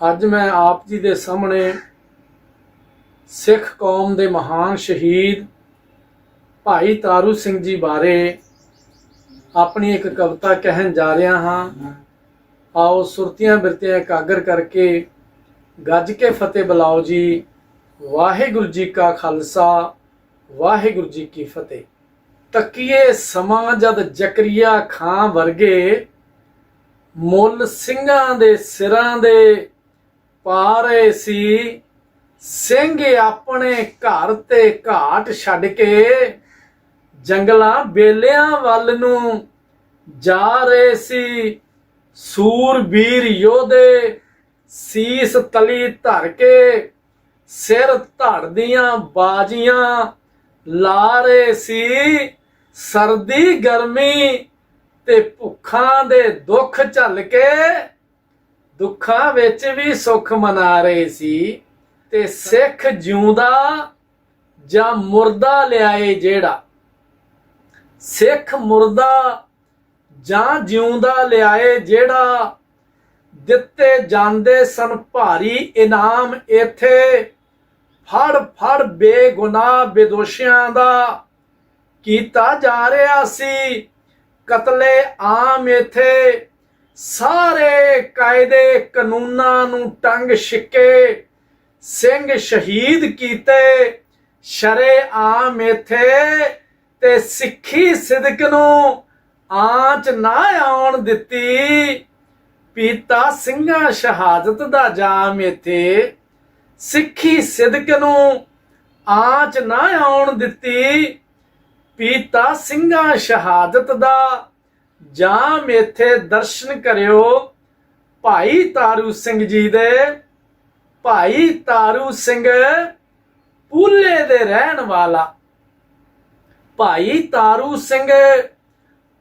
ਅੱਜ ਮੈਂ ਆਪ ਜੀ ਦੇ ਸਾਹਮਣੇ ਸਿੱਖ ਕੌਮ ਦੇ ਮਹਾਨ ਸ਼ਹੀਦ ਭਾਈ ਤਾਰੂ ਸਿੰਘ ਜੀ ਬਾਰੇ ਆਪਣੀ ਇੱਕ ਕਵਿਤਾ ਕਹਿਣ ਜਾ ਰਿਹਾ ਹਾਂ। ਆਓ ਸੁਰਤੀਆਂ ਬਿਰਤੀਆਂ ਇਕਾਗਰ ਕਰਕੇ ਗੱਜ ਕੇ ਫਤਿਹ ਬੁਲਾਓ ਜੀ। ਵਾਹਿਗੁਰੂ ਜੀ ਕਾ ਖਾਲਸਾ, ਵਾਹਿਗੁਰੂ ਜੀ ਕੀ ਫਤਿਹ। ਤਕੀਏ ਸਮਾਂ ਜਦ ਜ਼ਕਰੀਆ ਖਾਂ ਵਰਗੇ, ਮੁੱਲ ਸਿੰਘਾਂ ਦੇ ਸਿਰਾਂ ਦੇ ਪਾ ਰਹੇ ਸੀ, ਸਿੰਘ ਆਪਣੇ ਘਰ ਤੇ ਘਾਟ ਛੱਡ ਕੇ ਜੰਗਲਾਂ ਬੇਲਿਆਂ ਵੱਲ ਨੂੰ ਜਾ ਰਹੇ ਸੀ। ਸੂਰਬੀਰ ਯੋਧੇ ਸੀਸ ਤਲੀ ਧਰ ਕੇ ਸਿਰ ਧੜਦੀਆਂ ਬਾਜੀਆਂ ਲਾ ਰਹੇ ਸੀ। ਸਰਦੀ ਗਰਮੀ ਤੇ ਭੁੱਖਾਂ ਦੇ ਦੁੱਖ ਝੱਲ ਕੇ ਦੁੱਖਾਂ ਵਿੱਚ ਵੀ ਸੁੱਖ ਮਨਾ ਰਹੇ ਸੀ ਤੇ ਸਿੱਖ ਜਿਉਂਦਾ ਜਾਂ ਮੁਰਦਾ ਲਿਆਏ ਜਿਹੜਾ? ਸਿੱਖ ਮੁਰਦਾ ਜਾਂ ਜਿਉਂਦਾ ਲਿਆਏ ਜਿਹੜਾ? ਦਿੱਤੇ ਜਾਂਦੇ ਸਨ ਭਾਰੀ ਇਨਾਮ ਇਥੇ। ਫੜ ਫੜ ਬੇਗੁਨਾਹ ਬੇਦੋਸ਼ੀਆਂ ਦਾ ਕੀਤਾ ਜਾ ਰਿਹਾ ਸੀ। ਕਤਲੇ ਆਮ ਇਥੇ। ਸਾਰੇ ਕਾਇਦੇ ਕਾਨੂੰਨਾਂ ਨੂੰ ਟੰਗ ਛਿੱਕੇ, ਸਿੰਘ ਸ਼ਹੀਦ ਕੀਤੇ, ਸ਼ਰੇ ਆਮ ਇਥੇ ਤੇ ਸਿੱਖੀ ਸਿਦਕ ਨੂੰ ਆਂਚ ਨਾ ਆਉਣ ਦਿੱਤੀ। ਪੀਤਾ ਸਿੰਘਾਂ ਸ਼ਹਾਦਤ ਦਾ ਜਾਮ ਇਥੇ, ਸਿੱਖੀ ਸਿਦਕ ਨੂੰ ਆਂਚ ਨਾ ਆਉਣ ਦਿੱਤੀ। ਪੀਤਾ ਸਿੰਘਾਂ ਸ਼ਹਾਦਤ ਦਾ ਜਾਮ ਮੇਥੇ ਦਰਸ਼ਨ ਕਰਿਓ ਭਾਈ ਤਾਰੂ ਸਿੰਘ ਜੀ ਦੇ, ਭਾਈ ਤਾਰੂ ਸਿੰਘ ਪੂਲੇ ਦੇ ਰਹਿਣ ਵਾਲਾ। ਭਾਈ ਤਾਰੂ ਸਿੰਘ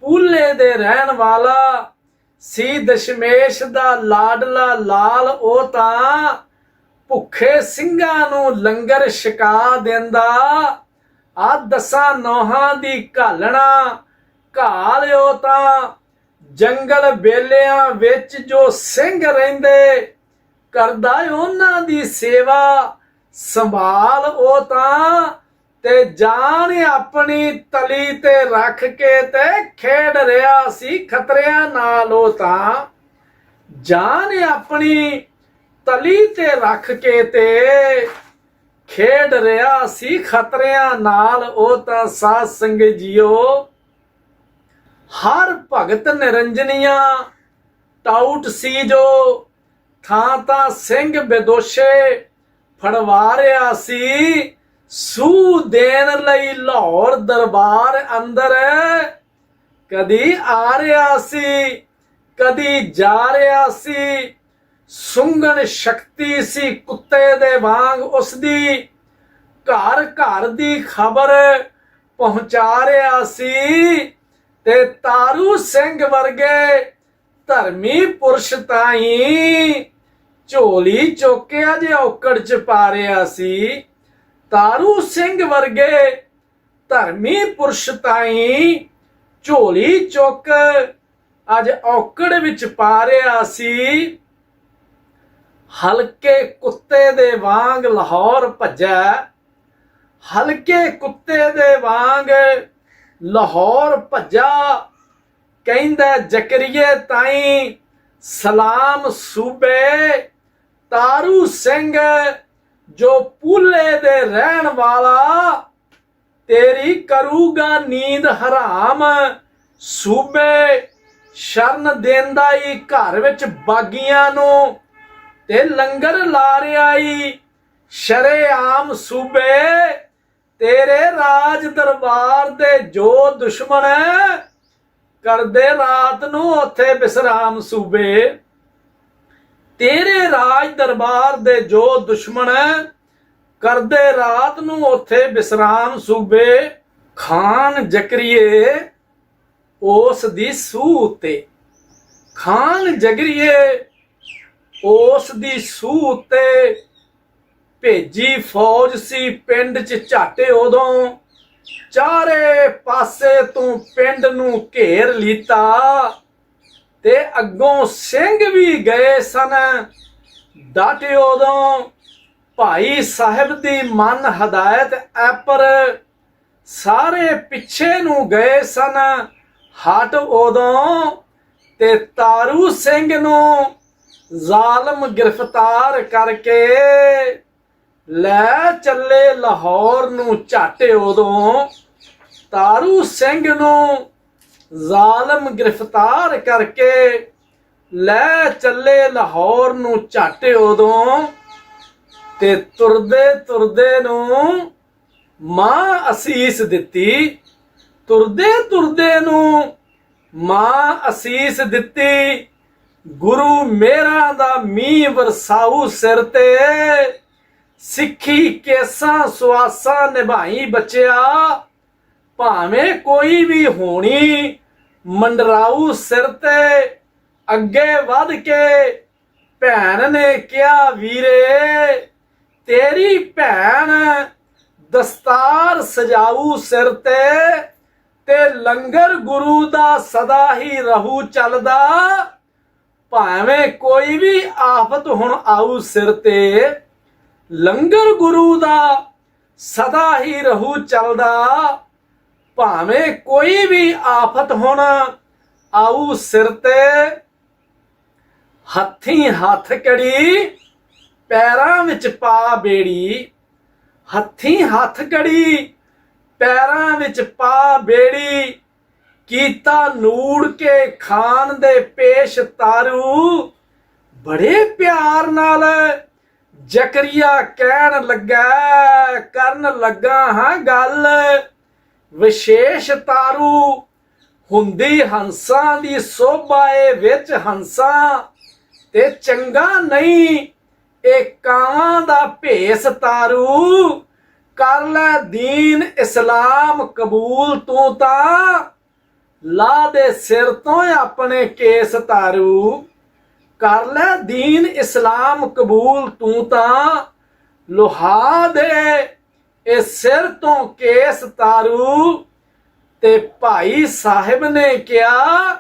ਪੂਲੇ ਦੇ ਰਹਿਣ ਵਾਲਾ, ਸੀ ਦਸ਼ਮੇਸ਼ ਦਾ ਲਾਡਲਾ ਲਾਲ, ਉਹ ਤਾਂ ਭੁੱਖੇ ਸਿੰਘਾਂ ਨੂੰ ਲੰਗਰ ਛਕਾ ਦਿੰਦਾ। ਆ ਦਸਾਂ ਨੋਹਾਂ ਦੀ ਘਾਲਣਾ ਘਾਲਿਓ ਤਾਂ ਜੰਗਲ ਬੇਲਿਆਂ ਵਿੱਚ ਜੋ ਸਿੰਘ ਰਹਿੰਦੇ, ਕਰਦਾ ਉਹਨਾਂ ਦੀ ਸੇਵਾ, ਸੰਭਾਲ ਉਹ ਤਾਂ ਤੇ ਜਾਨ ਆਪਣੀ ਤਲੀ ਤੇ ਰੱਖ ਕੇ ਤੇ ਖੇਡ ਰਿਹਾ ਸੀ ਖਤਰਿਆਂ ਨਾਲ ਉਹ ਤਾਂ। ਜਾਨ ਆਪਣੀ ਤਲੀ ਤੇ ਰੱਖ ਕੇ ਤੇ ਖੇਡ ਰਿਹਾ ਸੀ ਖਤਰਿਆਂ ਨਾਲ ਉਹ ਤਾਂ ਸਾਧ ਸੰਗਤ ਜੀਓ। ਹਰ ਭਗਤ ਨਿਰੰਜਨੀਆਂ, ਟਾਊਟ ਸੀ ਜੋ ਥਾਂ ਤਾਂ ਸਿੰਘ ਬੇਦੋਸ਼ੇ ਫੜਵਾ ਰਿਹਾ ਸੀ ਸੂ ਦੇਣ ਲਈ ਲਾਹੌਰ ਦਰਬਾਰ ਅੰਦਰ ਕਦੀ ਆ ਰਿਹਾ ਸੀ, ਕਦੀ ਜਾ ਰਿਹਾ ਸੀ, ਸੁੰਗਣ ਸ਼ਕਤੀ ਸੀ ਕੁੱਤੇ ਦੇ ਵਾਂਗ ਉਸ ਦੀ ਘਰ ਘਰ ਦੀ ਖਬਰ ਪਹੁੰਚਾ ਰਿਹਾ ਸੀ। ਤੇ ਤਾਰੂ ਸਿੰਘ ਵਰਗੇ ਧਰਮੀ ਪੁਰਸ਼ ਤਾਈ ਝੋਲੀ ਚੋਕਿਆ ਜੇ ਔਕੜ ਚ ਪਾ ਰਿਹਾ ਸੀ। ਤਾਰੂ ਸਿੰਘ ਵਰਗੇ ਧਰਮੀ ਪੁਰਸ਼ ਤਾਈ ਝੋਲੀ ਚੁੱਕ ਅੱਜ ਔਕੜ ਵਿੱਚ ਪਾ ਰਿਹਾ ਸੀ। ਹਲਕੇ ਕੁੱਤੇ ਦੇ ਵਾਂਗ ਲਾਹੌਰ ਭੱਜਾ, ਹਲਕੇ ਕੁੱਤੇ ਦੇ ਵਾਂਗ ਲਾਹੌਰ ਭੱਜਾ ਕਹਿੰਦਾ ਜ਼ਕਰੀਏ ਤਾਈ, ਸਲਾਮ ਸੂਬੇ ਤਾਰੂ ਸਿੰਘ ਜੋ ਪੂਲੇ ਦੇ ਰਹਿਣ ਵਾਲਾ, ਤੇਰੀ ਕਰੂਗਾ ਨੀਂਦ ਹਰਾਮ। ਸੂਬੇ ਸ਼ਰਨ ਦੇਂਦਾ ਈ ਘਰ ਵਿੱਚ ਬਾਗੀਆਂ ਨੂੰ, ਤੇ ਲੰਗਰ ਲਾ ਰਿਹਾ ਈ ਸ਼ਰੇਆਮ ਸੂਬੇ ਤੇਰੇ ਰਾਜ ਦਰਬਾਰ ਦੇ ਜੋ ਦੁਸ਼ਮਣ ਕਰਦੇ ਰਾਤ ਨੂੰ ਉੱਥੇ ਬਿਸਰਾਮ ਸੂਬੇ। ਤੇਰੇ ਰਾਜ ਦਰਬਾਰ ਦੇ ਜੋ ਦੁਸ਼ਮਣ ਕਰਦੇ ਰਾਤ ਨੂੰ ਉੱਥੇ ਬਿਸਰਾਮ ਸੂਬੇ। ਖਾਨ ਜਕਰੀਏ ਉਸ ਦੀ ਸੂਹ ਉਤੇ। ਖਾਨ ਜਗਰੀਏ ਉਸ ਦੀ ਸੂਹ ਉਤੇ। ਭੇਜੀ ਫੌਜ ਸੀ ਪਿੰਡ 'ਚ ਝਾਟੇ ਉਦੋਂ। ਚਾਰੇ ਪਾਸੇ ਤੂੰ ਪਿੰਡ ਨੂੰ ਘੇਰ ਲੀਤਾ। ਤੇ ਅੱਗੋਂ ਸਿੰਘ ਵੀ ਗਏ ਸਨ। ਡਟ ਉਦੋਂ ਭਾਈ ਸਾਹਿਬ ਦੀ ਮਨ ਹਦਾਇਤ ਐਪਰ। ਸਾਰੇ ਪਿੱਛੇ ਨੂੰ ਗਏ ਸਨ। ਹਟ ਉਦੋਂ ਤੇ ਤਾਰੂ ਸਿੰਘ ਨੂੰ ਜ਼ਾਲਮ ਗ੍ਰਿਫਤਾਰ ਕਰਕੇ ਲੈ ਚੱਲੇ ਲਾਹੌਰ ਨੂੰ ਝਾਟੇ ਉਦੋਂ। ਤਾਰੂ ਸਿੰਘ ਨੂੰ ਜ਼ਾਲਮ ਗ੍ਰਿਫਤਾਰ ਕਰਕੇ ਲੈ ਚੱਲੇ ਲਾਹੌਰ ਨੂੰ ਝਾਟੇ ਉਦੋਂ ਤੇ ਤੁਰਦੇ ਤੁਰਦੇ ਨੂੰ ਮਾਂ ਅਸੀਸ ਦਿੱਤੀ। ਤੁਰਦੇ ਤੁਰਦੇ ਨੂੰ ਮਾਂ ਅਸੀਸ ਦਿੱਤੀ। ਗੁਰੂ ਮੇਰਾ ਦਾ ਮੀਂਹ ਵਰਸਾਊ ਸਿਰ ਤੇ ਸਿੱਖੀ ਕੇਸਾਂ ਸੁਆਸਾਂ ਨਿਭਾਈ ਬੱਚਿਆ, ਭਾਵੇਂ ਕੋਈ ਵੀ ਹੋਣੀ, ਮੰਡਰਾਊ ਸਿਰ ਤੇ ਅੱਗੇ ਵੱਧ ਕੇ ਭੈਣ ਨੇ ਕਿਹਾ, ਵੀਰੇ, ਤੇਰੀ ਭੈਣ ਦਸਤਾਰ ਸਜਾਊ ਸਿਰ ਤੇ ਤੇ ਲੰਗਰ ਗੁਰੂ ਦਾ ਸਦਾ ਹੀ ਰਹੂ ਚੱਲਦਾ। ਭਾਵੇਂ ਕੋਈ ਵੀ ਆਫਤ ਹੁਣ ਆਊ ਸਿਰ ਤੇ ਲੰਗਰ ਗੁਰੂ ਦਾ ਸਦਾ ਹੀ ਰਹੂ ਚੱਲਦਾ। ਭਾਵੇਂ ਕੋਈ ਵੀ ਆਫਤ ਹੋਣ, ਆਊ ਸਿਰ ਤੇ। ਹੱਥੀ ਹੱਥ ਕੜੀ, ਪੈਰਾਂ ਵਿੱਚ ਪਾ ਬੇੜੀ। ਹੱਥੀ ਹੱਥ ਕੜੀ, ਪੈਰਾਂ ਵਿੱਚ ਪਾ ਬੇੜੀ। ਕੀਤਾ ਨੂੜ ਕੇ ਖਾਨ ਦੇ ਪੇਸ਼ ਤਾਰੂ, ਬੜੇ ਪਿਆਰ ਨਾਲ ਜ਼ਕਰੀਆ ਕਹਿਣ ਲੱਗਾ, ਕਰਨ ਲੱਗਾ ਹਾਂ ਗੱਲ। ਵਿਸ਼ੇਸ਼ ਤਾਰੂ ਹੁੰਦੀ ਹੰਸਾਂ ਦੀ ਸੋਭਾ ਏ ਵਿੱਚ ਹੰਸਾਂ। ਤੇ ਚੰਗਾ ਨਹੀਂ, ਇਹ ਕਾਂ ਦਾ ਭੇਸ ਤਾਰੂ। ਕਰ ਲੈ ਦੀਨ ਇਸਲਾਮ ਕਬੂਲ ਤੂੰ ਤਾਂ। ਲਾ ਦੇ ਸਿਰ ਤੋਂ ਆਪਣੇ ਕੇਸ ਤਾਰੂ। ਕਰ ਲੈ ਦੀਨ ਇਸਲਾਮ ਕਬੂਲ, ਤੂੰ ਤਾਂ ਲੋਹਾ ਦੇ। ਇਹ ਸਿਰ ਤੋਂ ਕੇਸ ਤਾਰੂ, ਤੇ ਭਾਈ ਸਾਹਿਬ ਨੇ ਕਿਹਾ,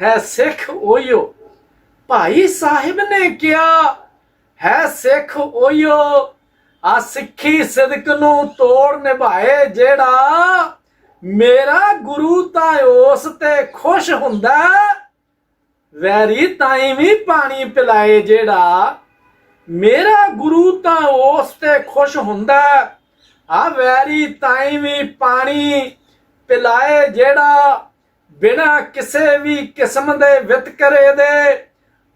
ਹੈ ਸਿੱਖ ਓਯੋ ਭਾਈ ਸਾਹਿਬ ਨੇ ਕਿਹਾ, ਹੈ ਸਿੱਖ ਓਯੋ ਆ ਸਿੱਖੀ ਸਿਦਕ ਨੂੰ ਤੋੜ ਨਿਭਾਏ ਜਿਹੜਾ ਮੇਰਾ ਗੁਰੂ ਤਾਂ ਉਸ ਤੇ ਖੁਸ਼ ਹੁੰਦਾ। ਵੈਰੀ ਤਾਈ ਵੀ ਪਾਣੀ ਪਿਲਾਏ ਜਿਹੜਾ। ਮੇਰਾ ਗੁਰੂ ਤਾਂ ਉਸ ਤੇ ਖੁਸ਼ ਹੁੰਦਾ ਆ ਵੈਰੀ ਤਾਈ ਵੀ ਪਾਣੀ ਪਿਲਾਏ ਜਿਹੜਾ ਬਿਨਾ ਕਿਸੇ ਵੀ ਕਿਸਮ ਦੇ ਵਿਤਕਰੇ ਦੇ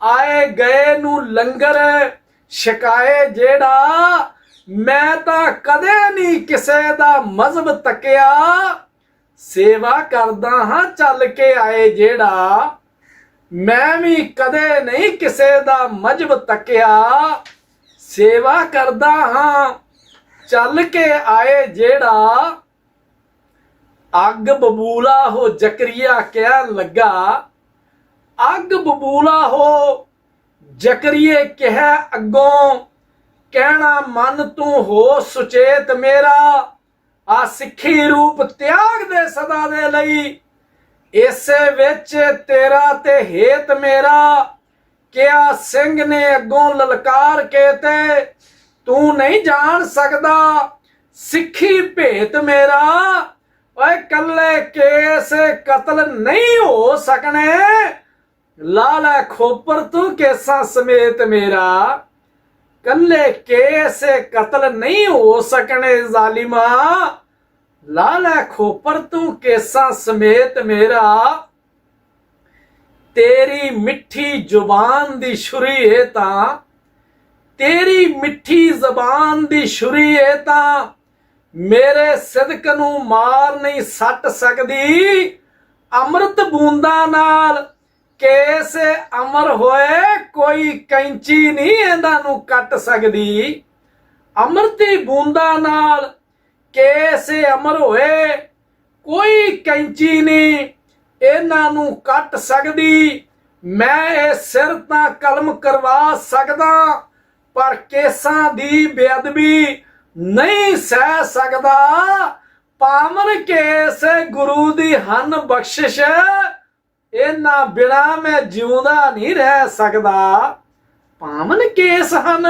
ਆਏ ਗਏ ਨੂੰ ਲੰਗਰ ਛਕਾਏ ਜਿਹੜਾ ਮੈਂ ਤਾਂ ਕਦੇ ਨਹੀਂ ਕਿਸੇ ਦਾ ਮਜ਼ਹਬ ਤੱਕਿਆ। ਸੇਵਾ ਕਰਦਾ ਹਾਂ ਚੱਲ ਕੇ ਆਏ ਜਿਹੜਾ ਮੈਂ ਵੀ ਕਦੇ ਨਹੀਂ ਕਿਸੇ ਦਾ ਮਜਬ ਤੱਕਿਆ। ਸੇਵਾ ਕਰਦਾ ਹਾਂ, ਚੱਲ ਕੇ ਆਏ ਜਿਹੜਾ। ਅੱਗ ਬਬੂਲਾ ਹੋ ਜ਼ਕਰੀਆ ਕਹਿਣ ਲੱਗਾ। ਅੱਗ ਬਬੂਲਾ ਹੋ ਜ਼ਕਰੀਏ ਕਿਹਾ ਅੱਗੋਂ। ਕਹਿਣਾ ਮਨ ਤੂੰ ਹੋ ਸੁਚੇਤ ਮੇਰਾ। ਆ ਸਿੱਖੀ ਰੂਪ ਤਿਆਗ ਦੇ ਸਦਾ ਦੇ ਲਈ। ਇਸੇ ਵਿੱਚ ਤੇਰਾ ਤੇ ਹੇਤ ਮੇਰਾ, ਕਿਆ ਸਿੰਘ ਨੇ ਅੱਗੋਂ ਲਲਕਾਰ ਕੇ ਤੇ ਤੂੰ ਨਹੀਂ ਜਾਣ ਸਕਦਾ, ਸਿੱਖੀ ਭੇਤ ਮੇਰਾ। ਓਏ ਕੱਲੇ ਕੇਸ ਕਤਲ ਨਹੀਂ ਹੋ ਸਕਣੇ, ਲਾਲਾ ਖੋਪਰ ਤੂੰ ਕੇਸਾਂ ਸਮੇਤ ਮੇਰਾ। ਕੱਲੇ ਕੇਸ ਕਤਲ ਨਹੀਂ ਹੋ ਸਕਣੇ, ਜ਼ਾਲਿਮਾ। ਲਾ ਲੈ ਖੋਪਰ ਤੂੰ ਕੇਸਾਂ ਸਮੇਤ ਮੇਰਾ। ਤੇਰੀ ਮਿੱਠੀ ਜ਼ੁਬਾਨ ਦੀ ਛੁਰੀ ਏ ਤਾਂ। ਤੇਰੀ ਮਿੱਠੀ ਜ਼ਬਾਨ ਦੀ ਛੁਰੀ ਏ ਤਾਂ। ਮੇਰੇ ਸਿਦਕ ਨੂੰ ਮਾਰ ਨਹੀਂ ਸੱਟ ਸਕਦੀ। ਅੰਮ੍ਰਿਤ ਬੂੰਦਾਂ ਨਾਲ ਕੇਸ ਅਮਰ ਹੋਏ, ਕੋਈ ਕੈਂਚੀ ਨਹੀਂ ਇਹਨਾਂ ਨੂੰ ਕੱਟ ਸਕਦੀ। ਅੰਮ੍ਰਿਤੀ ਬੂੰਦਾਂ ਨਾਲ ਕੇਸ ਅਮਰ ਹੋਏ, ਕੋਈ ਕੈਂਚੀ ਨਹੀਂ, ਇਹਨਾਂ ਨੂੰ ਕੱਟ ਸਕਦੀ, ਮੈਂ ਇਹ ਸਿਰ ਤਾਂ ਕਲਮ ਕਰਵਾ ਸਕਦਾ, ਪਰ ਕੇਸਾਂ ਦੀ ਬੇਅਦਬੀ ਨਹੀਂ ਸਹਿ ਸਕਦਾ। ਪਾਵਨ ਕੇਸ ਗੁਰੂ ਦੀ ਹਨ ਬਖਸ਼ਿਸ਼, ਇਹਨਾਂ ਬਿਨਾ ਮੈਂ ਜਿਉਂਦਾ ਨਹੀਂ ਰਹਿ ਸਕਦਾ। ਪਾਵਨ ਕੇਸ ਹਨ,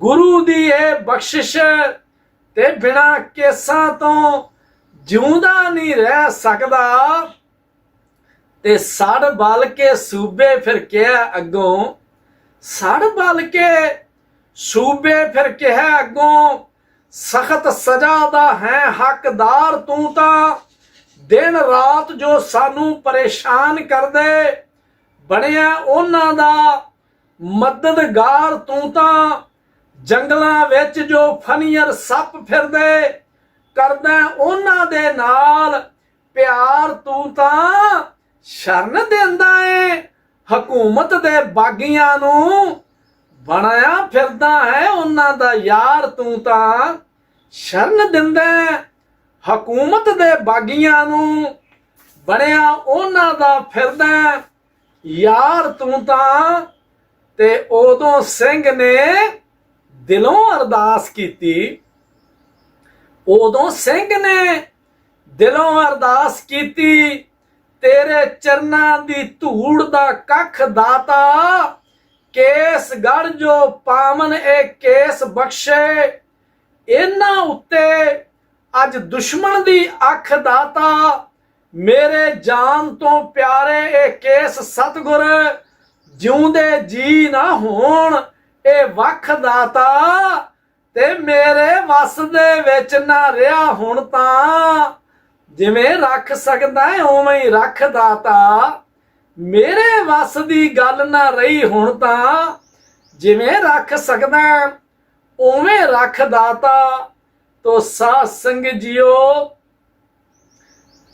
ਗੁਰੂ ਦੀ ਇਹ ਬਖਸ਼ਿਸ਼ ਤੇ ਬਿਨਾ ਕੇਸਾਂ ਤੋਂ ਜਿਉਂਦਾ ਨਹੀਂ ਰਹਿ ਸਕਦਾ। ਤੇ ਸੜ ਬਲ ਕੇ ਸੂਬੇ ਫਿਰ ਕਿਹਾ ਅੱਗੋਂ, ਸੜ ਬਲ ਕੇ ਸੂਬੇ ਫਿਰ ਕਿਹਾ ਅੱਗੋਂ, ਸਖਤ ਸਜ਼ਾ ਦਾ ਹੈ ਹੱਕਦਾਰ ਤੂੰ ਤਾਂ, ਦਿਨ ਰਾਤ ਜੋ ਸਾਨੂੰ ਪਰੇਸ਼ਾਨ ਕਰਦੇ, ਬਣਿਆ ਉਹਨਾਂ ਦਾ ਮਦਦਗਾਰ ਤੂੰ ਤਾਂ। ਜੰਗਲਾਂ ਵਿੱਚ ਜੋ ਫਨੀਅਰ ਸੱਪ ਫਿਰਦੇ ਕਰਦਾ ਉਹਨਾਂ ਦੇ ਨਾਲ, ਪਿਆਰ ਤੂੰ ਤਾਂ ਸ਼ਰਨ ਦਿੰਦਾ ਏ। ਹਕੂਮਤ ਦੇ ਬਾਗੀਆਂ ਨੂੰ ਬਣਾਇਆ ਫਿਰਦਾ ਹੈ, ਉਹਨਾਂ ਦਾ ਯਾਰ ਤੂੰ ਤਾਂ ਸ਼ਰਨ ਦਿੰਦਾ ਹਕੂਮਤ ਦੇ ਬਾਗੀਆਂ ਨੂੰ ਬਣਿਆ ਉਹਨਾਂ ਦਾ ਫਿਰਦਾ ਯਾਰ ਤੂੰ ਤਾਂ ਤੇ ਉਦੋਂ ਸਿੰਘ ਨੇ ਦਿਲੋਂ ਅਰਦਾਸ ਕੀਤੀ, ਉਦੋਂ ਸਿੰਘ ਨੇ ਦਿਲੋਂ ਅਰਦਾਸ ਕੀਤੀ, ਤੇਰੇ ਚਰਨਾਂ ਦੀ ਧੂੜ ਦਾ ਕੱਖ ਦਾਤਾ ਕੇਸ ਗੜ ਜੋ ਪਾਵਨ ਇਹ ਕੇਸ ਬਖਸ਼ੇ, ਇਹਨਾਂ ਉੱਤੇ ਅੱਜ ਦੁਸ਼ਮਣ ਦੀ ਅੱਖ ਦਾਤਾ, ਮੇਰੇ ਜਾਨ ਤੋਂ ਪਿਆਰੇ ਇਹ ਕੇਸ ਸਤਗੁਰ, ਜਿਉਂਦੇ ਜੀ ਨਾ ਹੋਣ। ਇਹ ਵਖ ਦਾਤਾ ਤੇ ਮੇਰੇ ਵਸ ਦੇ ਵਿੱਚ ਨਾ ਰਿਹਾ ਹੁਣ ਤਾਂ। ਜਿਵੇਂ ਰੱਖ ਸਕਦਾ ਹੈ ਉਵੇਂ ਹੀ ਰੱਖ ਦਾਤਾ ਮੇਰੇ ਵਸ ਦੀ ਗੱਲ ਨਾ ਰਹੀ ਹੁਣ ਤਾਂ। ਜਿਵੇਂ ਰੱਖ ਸਕਦਾ ਹੈ, ਉਵੇਂ ਰੱਖ ਦਾਤਾ ਤੋ ਸਾਧ ਸੰਗ ਜੀਓ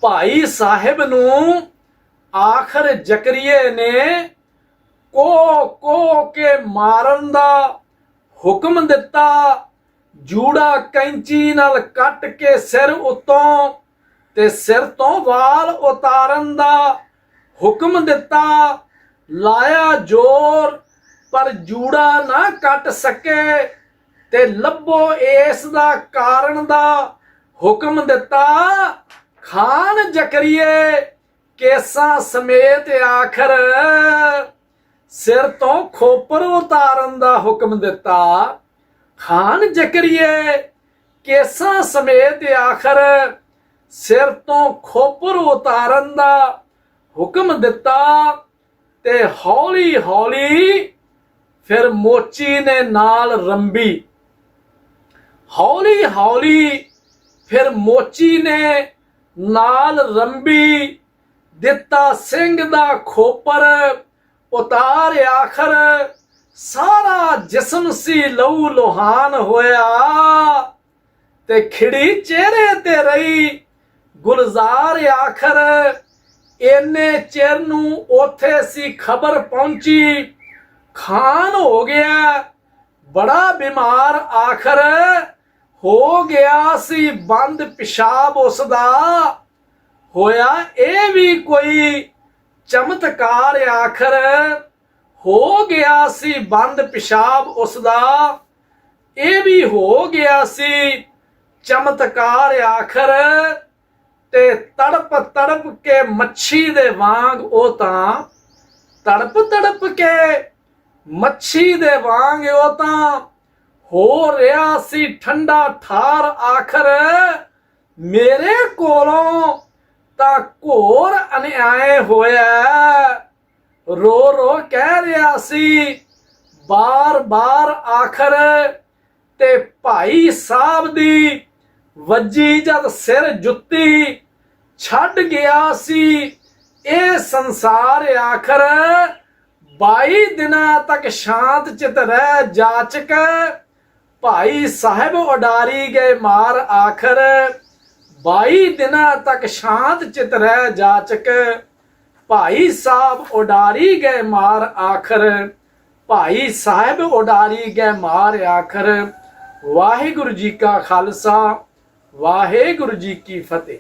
ਭਾਈ ਸਾਹਿਬ ਨੂੰ ਆਖਰ ਜ਼ਕਰੀਏ ਨੇ ਕੋ ਕੋ ਕੇ ਮਾਰਨ ਦਾ ਹੁਕਮ ਦਿੱਤਾ, ਜੂੜਾ ਕੈਂਚੀ ਨਾਲ ਕੱਟ ਕੇ ਸਿਰ ਉਤੋਂ ਤੇ ਸਿਰ ਤੋਂ ਵਾਲ ਉਤਾਰਨ ਦਾ ਹੁਕਮ ਦਿੱਤਾ। ਲਾਇਆ ਜ਼ੋਰ, ਪਰ ਜੂੜਾ ਨਾ ਕੱਟ ਸਕੇ ਤੇ ਲੱਭੋ ਇਸ ਦਾ ਕਾਰਨ ਦਾ ਹੁਕਮ ਦਿੱਤਾ। ਖਾਨ ਜ਼ਕਰੀਏ ਕੇਸਾਂ ਸਮੇਤ ਆਖਰ ਸਿਰ ਤੋਂ ਖੋਪਰ ਉਤਾਰਨ ਦਾ ਹੁਕਮ ਦਿੱਤਾ। ਖਾਨ ਜ਼ਕਰੀਏ, ਕੇਸਾਂ ਸਮੇਤ ਆਖਰ ਸਿਰ ਤੋਂ ਖੋਪਰ ਉਤਾਰਨ ਦਾ ਹੁਕਮ ਦਿੱਤਾ ਤੇ ਹੌਲੀ ਹੌਲੀ ਫਿਰ ਮੋਚੀ ਨੇ ਨਾਲ ਰੰਬੀ। ਹੌਲੀ ਹੌਲੀ ਫਿਰ ਮੋਚੀ ਨੇ ਨਾਲ ਰੰਬੀ ਦਿੱਤਾ ਸਿੰਘ ਦਾ ਖੋਪਰ ਉਤਾਰ ਆਖਰ, ਸਾਰਾ ਜਿਸਮ ਸੀ ਲਹੂ ਲੋਹਾਨ ਹੋਇਆ। ਤੇ ਖਿੜੀ ਚਿਹਰੇ ਤੇ ਰਹੀ ਗੁਲਜ਼ਾਰ ਆਖਰ, ਇੰਨੇ ਚਿਰ ਨੂੰ ਉਥੇ ਸੀ ਖਬਰ ਪਹੁੰਚੀ। ਖਾਨ ਹੋ ਗਿਆ, ਬੜਾ ਬਿਮਾਰ ਆਖਰ, ਹੋ ਗਿਆ ਸੀ ਬੰਦ ਪਿਸ਼ਾਬ ਉਸ ਦਾ ਹੋਇਆ ਇਹ ਵੀ ਕੋਈ ਚਮਤਕਾਰ ਆਖਰ ਹੋ ਗਿਆ ਸੀ ਬੰਦ ਪਿਸ਼ਾਬ ਉਸ ਦਾ ਇਹ ਵੀ ਹੋ ਗਿਆ ਸੀ ਚਮਤਕਾਰ ਆਖਰ ਤੇ ਤੜਪ ਤੜਪ ਕੇ ਮੱਛੀ ਦੇ ਵਾਂਗ ਉਹ ਤਾਂ, ਤੜਪ ਤੜਪ ਕੇ ਮੱਛੀ ਦੇ ਵਾਂਗ ਉਹ ਤਾਂ ਹੋ ਰਿਹਾ ਸੀ ਠੰਡਾ ਠਾਰ ਆਖਰ ਮੇਰੇ ਕੋਲੋਂ ਤਾਂ ਘੋਰ ਅਨਿਆਏ ਹੋਇਆ। ਰੋ ਰੋ ਕਹਿ ਰਿਹਾ ਸੀ ਬਾਰ-ਬਾਰ ਆਖਰ ਤੇ ਭਾਈ ਸਾਹਿਬ ਦੀ ਵੱਜੀ ਜਦ ਸਿਰ ਜੁੱਤੀ ਛੱਡ ਗਿਆ ਸੀ। ਇਹ ਸੰਸਾਰ ਆਖਰ 22 ਦਿਨਾਂ ਤੱਕ ਸ਼ਾਂਤ ਚਿਤ ਰਹਿ ਜਾਚਕ। ਭਾਈ ਸਾਹਿਬ ਉਡਾਰੀ ਗਏ ਮਾਰ ਆਖਰ। 22 ਦਿਨਾਂ ਤੱਕ ਸ਼ਾਂਤ ਚਿਤ ਰਹਿ ਜਾਚਕ ਭਾਈ ਸਾਹਿਬ ਉਡਾਰੀ ਗਏ ਮਾਰ ਆਖਰ। ਭਾਈ ਸਾਹਿਬ ਉਡਾਰੀ ਗਏ ਮਾਰ ਆਖਰ। ਵਾਹਿਗੁਰੂ ਜੀ ਕਾ ਖਾਲਸਾ, ਵਾਹਿਗੁਰੂ ਜੀ ਕੀ ਫਤਿਹ।